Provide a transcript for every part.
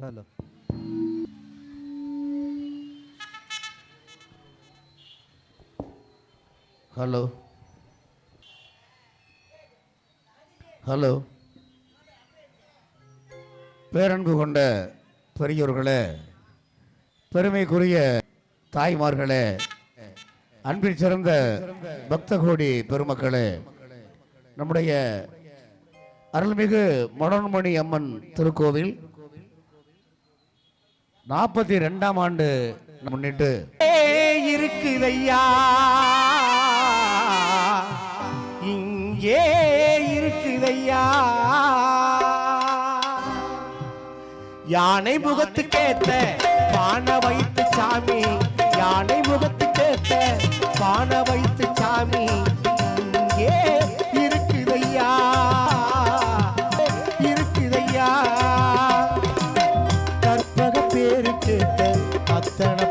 Hello. Hello hello பேரன்பு கொண்ட பெரியோர்களே பெருமைக்குரிய தாய்மார்களே அன்பில் சிறந்த பக்த கோடி பெருமக்களே நம்முடைய அருள்மிகு மடன்மணி அம்மன் திருக்கோவில் நாற்பத்தி ரெண்டாம் ஆண்டு முன்னிட்டு. இருக்குதையா? இங்கே இருக்குதையா? யானை முகத்து கேத்த பானை வைத்து சாமி யானை முகத்து கேத்த பானை வைத்து சாமி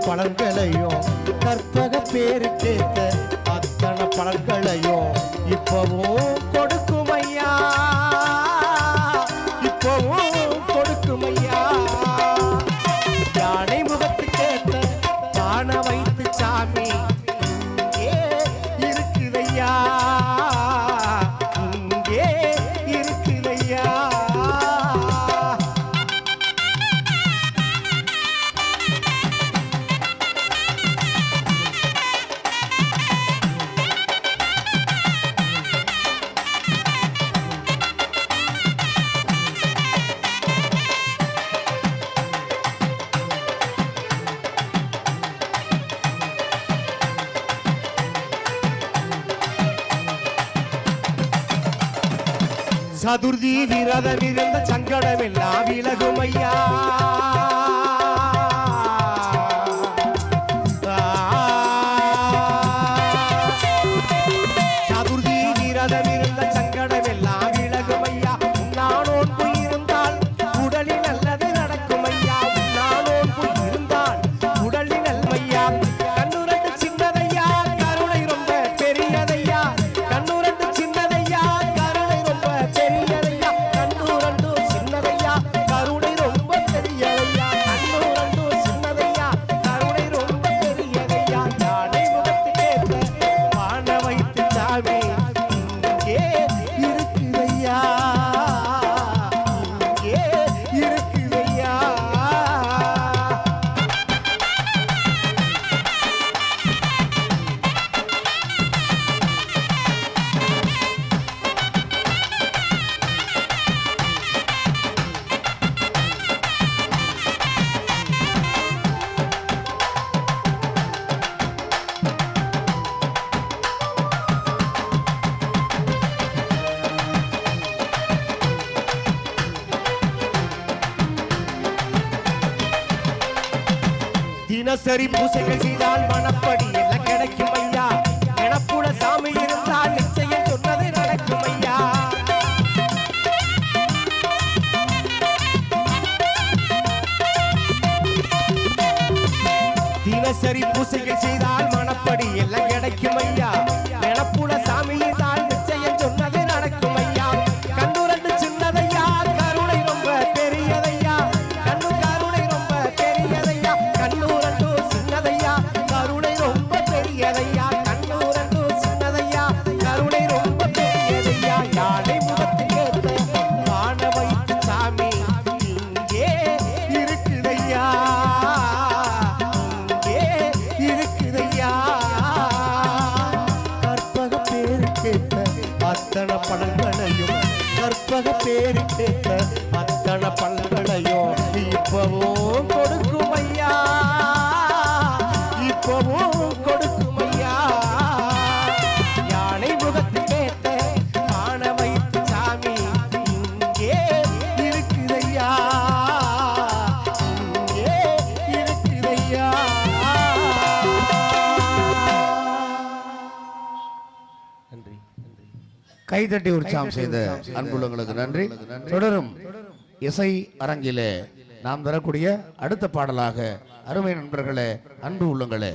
பலன்களையும் கற்பக பேருக்கேத்த அத்தனை பலன்களையும் இப்பவும் சதுர்த்தி விரதமிருந்த சங்கடமெல்லாம் விலகுமையா? தினசரி பூசைகள் செய்தால் மனப்படி கைதட்டி உற்சாகம் செய்த அன்புள்ளங்களுக்கு நன்றி. தொடரும் இசை அரங்கிலே நாம் தரக்கூடிய அடுத்த பாடலாக அருமை நண்பர்களே அன்பு உள்ளங்களே.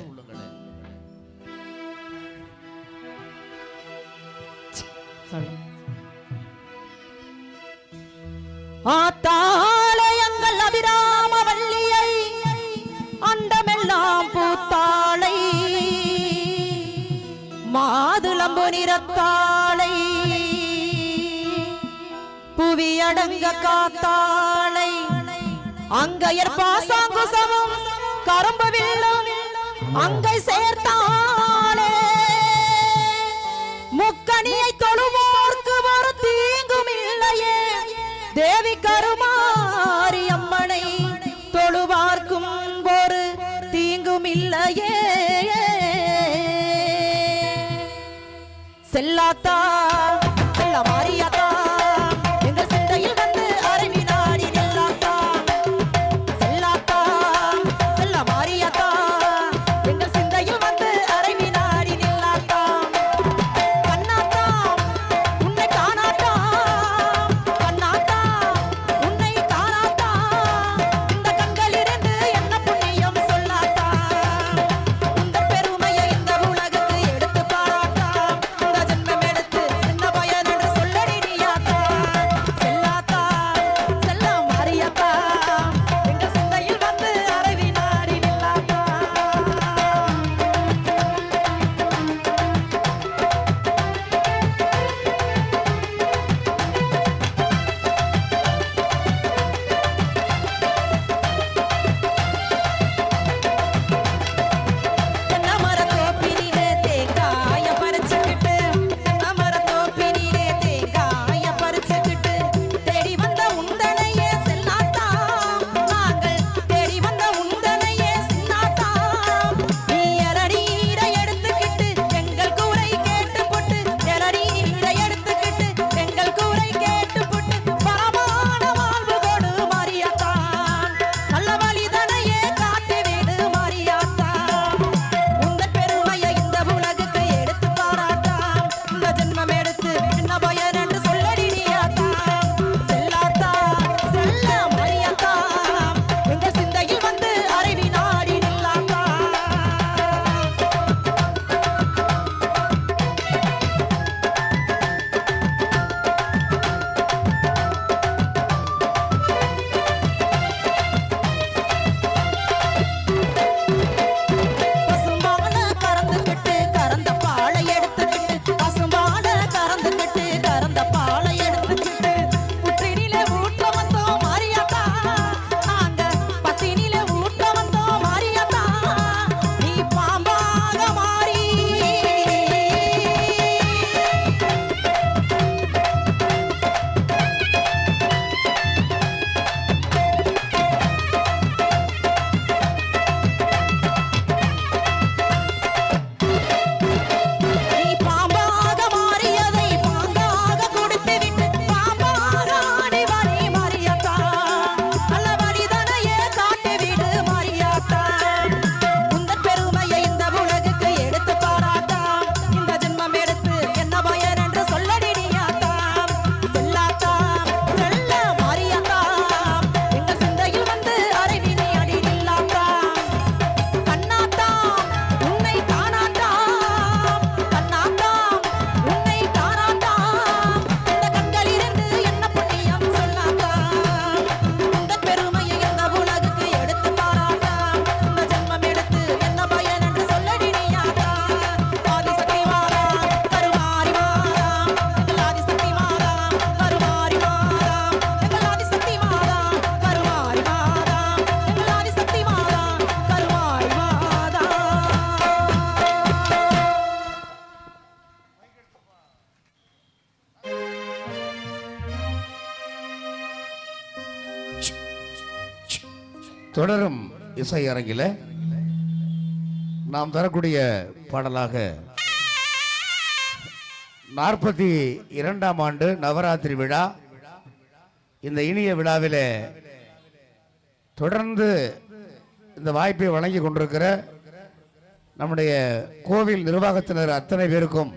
ஆத்தா அங்க காத்தாளை அங்கையர் பாசாங்குசமும் கரும்பு வீழும் அங்கை சேர்த்தாளே. முக்கணியை தொழுவோர்க்கு ஒரு தீங்கும் இல்லையே. தேவி கருமாரி அம்மனை தொழுவார்க்கும் ஒரு தீங்கும் இல்லையே. செல்லாத்தா செல்ல மாறிய தொடரும் இசை அரங்கில நாம் தரக்கூடிய பாடலாக நாற்பத்தி இரண்டாம் ஆண்டு நவராத்திரி விழா இந்த இனிய விழாவில் தொடர்ந்து இந்த வாய்ப்பை வழங்கி கொண்டிருக்கிற நம்முடைய கோவில் நிர்வாகத்தினர் அத்தனை பேருக்கும்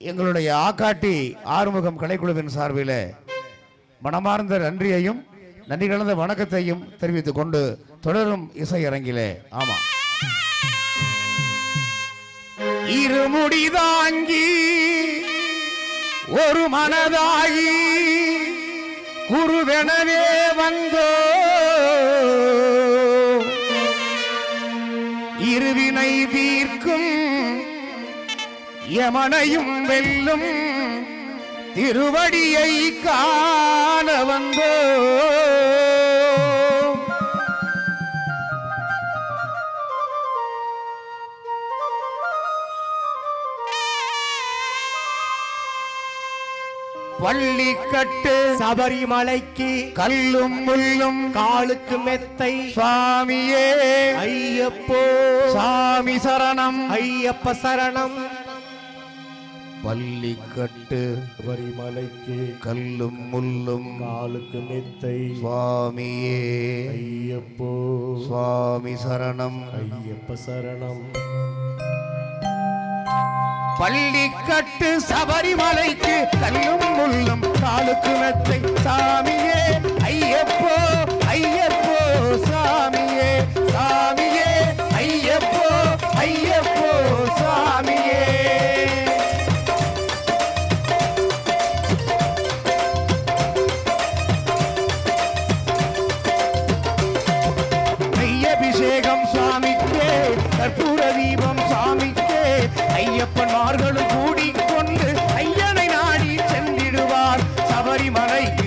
எங்களுடைய ஆக்காட்டி ஆறுமுகம் கலைக்குழுவின் சார்பில் மனமார்ந்த நன்றியையும் நன்றி கலந்த வணக்கத்தையும் தெரிவித்துக் கொண்டு தொடரும் இசை அரங்கிலே ஆமா இருமுடி தாங்கி ஒரு மனதாகி குருவெனவே வந்தோ. இருவினை தீர்க்கும் யமனையும் வெல்லும் திருவடியை காண வந்தோ வள்ளிக்கட்டு சபரிமலைக்கு கல்லும் முள்ளும் காலுக்கு மெத்தை சுவாமியே. ஐயப்போ. சாமி சரணம். ஐயப்ப சரணம். பள்ளி கட்டு வரிமலைக்கு கல்லும் முள்ளும் காலுக்கு மெத்தை சுவாமியே. ஐயப்போ. சுவாமி சரணம். ஐயப்ப சரணம். பள்ளிக்கட்டு சபரிமலைக்கு கல்லும் முள்ளும் காலுக்கு மெத்தை சாமியே ஐயப்போ ஐயப்போ சாமியே சாமியே சபரிமலை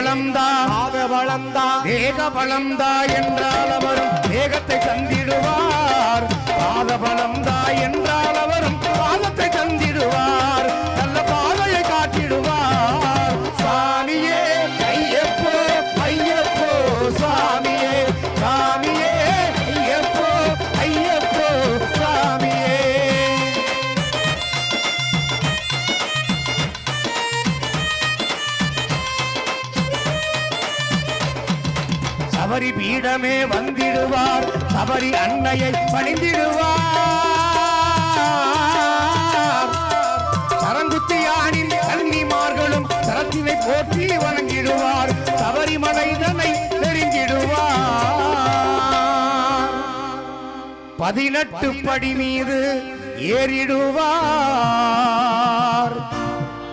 வளம்தா ஆக வளம்தா தேக வளம்தா என்றால் அவரும் தேகத்தை தந்திடுவார். பாத பலம்தா என்றால் அவரும் சபரி பீடமே வந்திடுவார். சபரி அன்னையை பணிந்திடுவார். சரங்குத்தியானின் கன்னிமார்களும் சரத்தினை போற்றி வணங்கிடுவார். சபரி மலைதனை தெரிஞ்சிடுவார் பதினெட்டு படி மீது ஏறிடுவார்.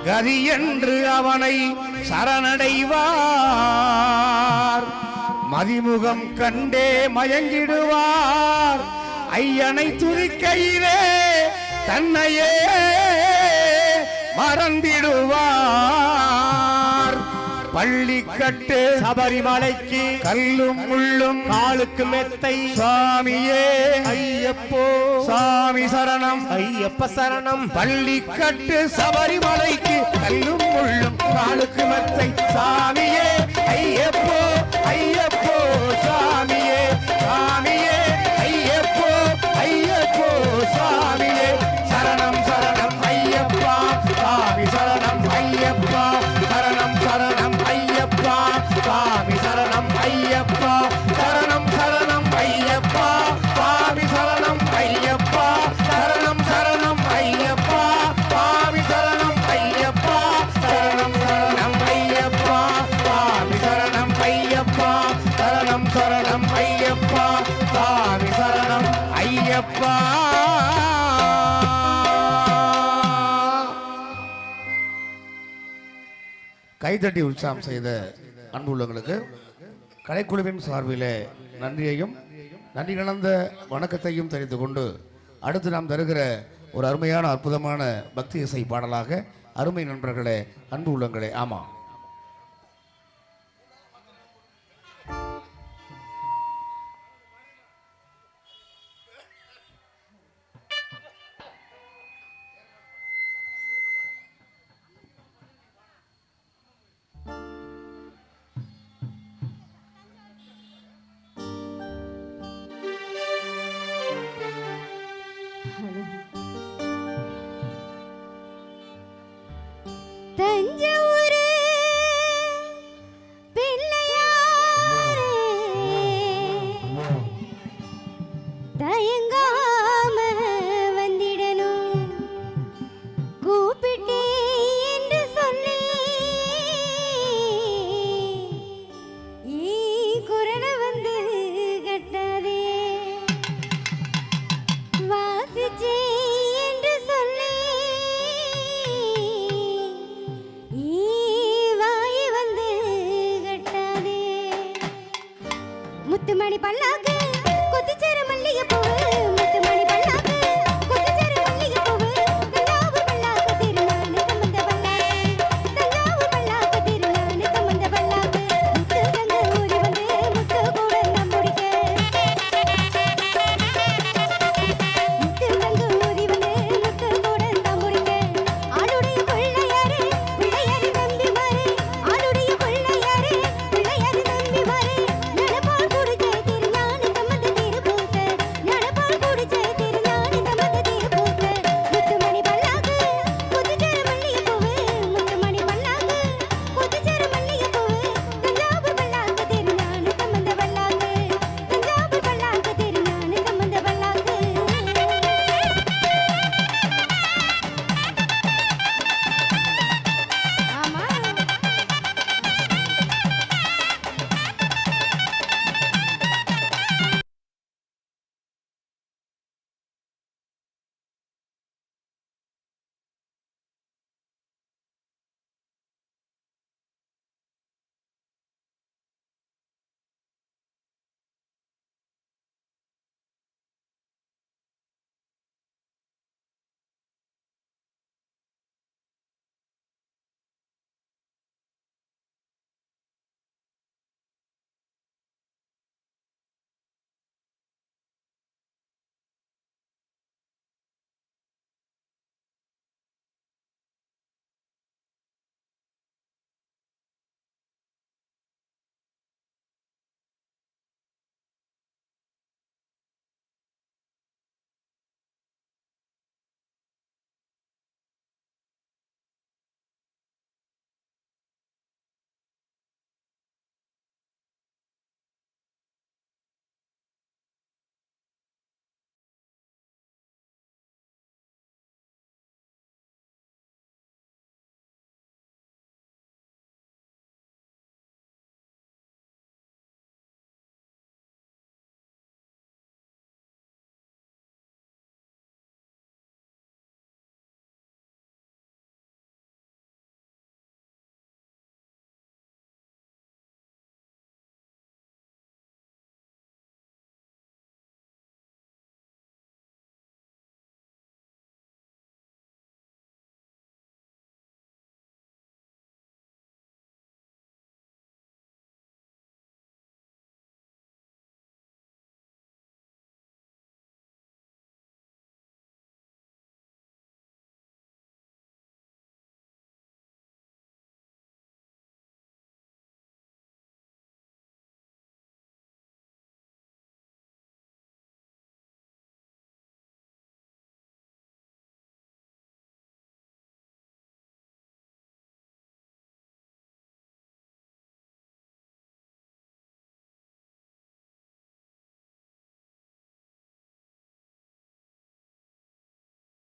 கதி என்று அவனை சரணடைவார். மதிமுகம் கண்டே மயங்கிடுவார். ஐயனை துதிக்கையிலே தன்னையே மறந்திடுவார். பள்ளிக்கட்டு சபரிமலைக்கு கல்லும் முள்ளும் காலுக்கு மெத்தை சுவாமியே. ஐயப்போ. சாமி சரணம். ஐயப்ப சரணம். பள்ளிக்கட்டு சபரிமலைக்கு கல்லும் முள்ளும் காலுக்கு மெத்தை. சாமியே ஐயப்போ ஐயப்போ. சாமியே கைதட்டி உற்சாகம் செய்த அன்பு உள்ளவங்களுக்கு கலைக்குழுவின் சார்பிலே நன்றியையும் நன்றி கலந்த வணக்கத்தையும் தெரிந்து கொண்டு அடுத்து நாம் தருகிற ஒரு அருமையான அற்புதமான பக்தி இசை பாடலாக அருமை நண்பர்களே அன்பு உள்ளங்களே ஆமாம்.